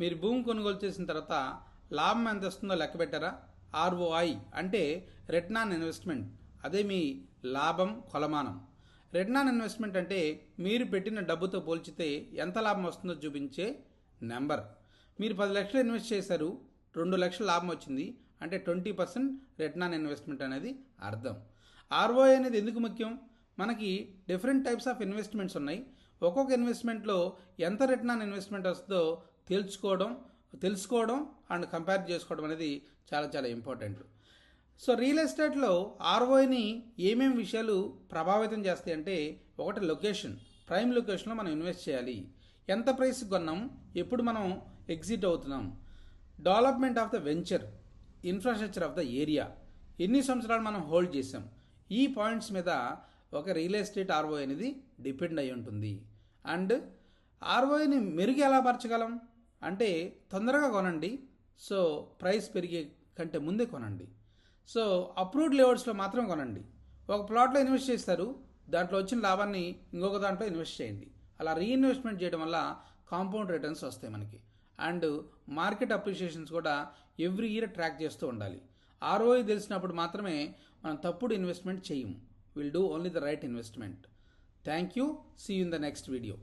మీరు భూమి కొనుగోలు చేసిన తర్వాత లాభం ఎంత వస్తుందో లెక్క పెట్టారా? ఆర్ఓఐ అంటే రిటర్న్ ఆన్ ఇన్వెస్ట్మెంట్ అదే మీ లాభం కొలమానం. రిటర్న్ ఆన్ ఇన్వెస్ట్మెంట్ అంటే మీరు పెట్టిన డబ్బుతో పోల్చితే ఎంత లాభం వస్తుందో చూపించే నెంబర్. మీరు పది లక్షలు ఇన్వెస్ట్ చేశారు రెండు లక్షల లాభం వచ్చింది అంటే twenty percent return on investment అనేది అర్థం. ఆర్ఓఐ అనేది ఎందుకు ముఖ్యం? మనకి డిఫరెంట్ టైప్స్ ఆఫ్ ఇన్వెస్ట్మెంట్స్ ఉన్నాయి. ఒక్కొక్క ఇన్వెస్ట్మెంట్లో ఎంత రిటర్న్ ఆన్ ఇన్వెస్ట్మెంట్ వస్తుందో తెలుసుకోవడం తెలుసుకోవడం అండ్ కంపేర్ చేసుకోవడం అనేది చాలా చాలా ఇంపార్టెంట్. సో రియల్ ఎస్టేట్లో ఆర్ఓఐని ఏమేమి విషయాలు ప్రభావితం చేస్తాయి అంటే ఒకటి లొకేషన్. ప్రైమ్ లొకేషన్లో మనం ఇన్వెస్ట్ చేయాలి. ఎంత ప్రైస్ కొన్నాం? ఎప్పుడు మనం ఎగ్జిట్ అవుతున్నాం? Development of the venture infrastructure of the area. ఎన్ని సంవత్సరాలు మనం హోల్డ్ చేసాం ఈ పాయింట్స్ మీద ఒక రియల్ ఎస్టేట్ ఆర్ఓఐ అనేది డిపెండ్ అయి ఉంటుంది. అండ్ ఆర్ఓఐని మెరుగు ఎలా పరచగలం అంటే తొందరగా కొనండి. సో ప్రైస్ పెరిగే కంటే ముందే కొనండి. సో అప్రూవ్డ్ లేఅవుట్స్లో మాత్రం కొనండి. ఒక ప్లాట్లో ఇన్వెస్ట్ చేస్తారు. దాంట్లో వచ్చిన లాభాన్ని ఇంకొక దాంట్లో ఇన్వెస్ట్ చేయండి. అలా రీఇన్వెస్ట్మెంట్ చేయడం వల్ల కాంపౌండ్ రిటర్న్స్ వస్తాయి మనకి. అండ్ మార్కెట్ అప్రిషియేషన్స్ కూడా ఎవ్రీ ఇయర్ ట్రాక్ చేస్తూ ఉండాలి. ఆర్ఓఐ తెలిసినప్పుడు మాత్రమే మనం తప్పుడు ఇన్వెస్ట్మెంట్ చేయము will do only the right investment. Thank you. See in the next video.